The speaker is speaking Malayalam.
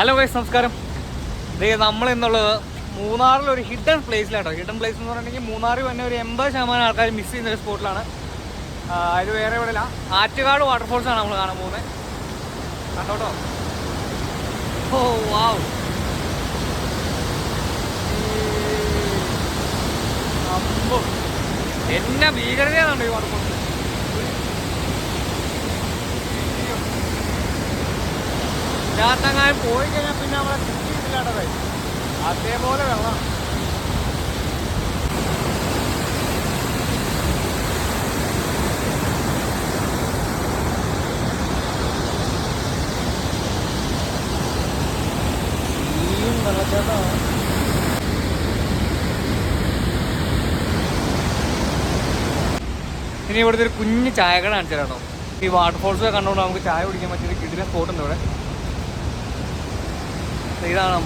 ഹലോ ഗൈസ് നമസ്കാരം. ദേ നമ്മൾ എന്നുള്ളത് മൂന്നാറിൽ ഒരു ഹിഡൻ പ്ലേസിലാട്ടോ ഹിഡൻ പ്ലേസ് എന്ന് പറഞ്ഞിട്ടുണ്ടെങ്കിൽ മൂന്നാറിൽ തന്നെ ഒരു എൺപത് ശതമാനം ആൾക്കാർ മിസ് ചെയ്യുന്ന ഒരു സ്പോട്ടിലാണ് അത് വേറെ എവിടെയില്ല ആറ്റുകാട് വാട്ടർഫോൾസ് ആണ് നമ്മൾ കാണാൻ പോകുന്നത്. കണ്ടോട്ടോ? ഓ വാവ് എന്നാ എന്നെ ഭീകരതയാണുണ്ട് ഈ വാട്ടർഫോൾസ് ഇതിനകത്തങ്ങനെ പോയി കഴിഞ്ഞാൽ പിന്നെ നമ്മളെ കിട്ടിയിട്ടില്ലാണ്ടതായി അതേപോലെ വെള്ളം. ഇനി ഇവിടുത്തെ ഒരു കുഞ്ഞ് ചായക്കട കാണിച്ചു കേട്ടോ. ഈ വാട്ടർഫോൾസ് കണ്ടുകൊണ്ട് നമുക്ക് ചായ കുടിക്കാൻ പറ്റിയ കിടിലെ കിടിലൻ സ്പോട്ട് ഉണ്ട് ഇവിടെ. இதான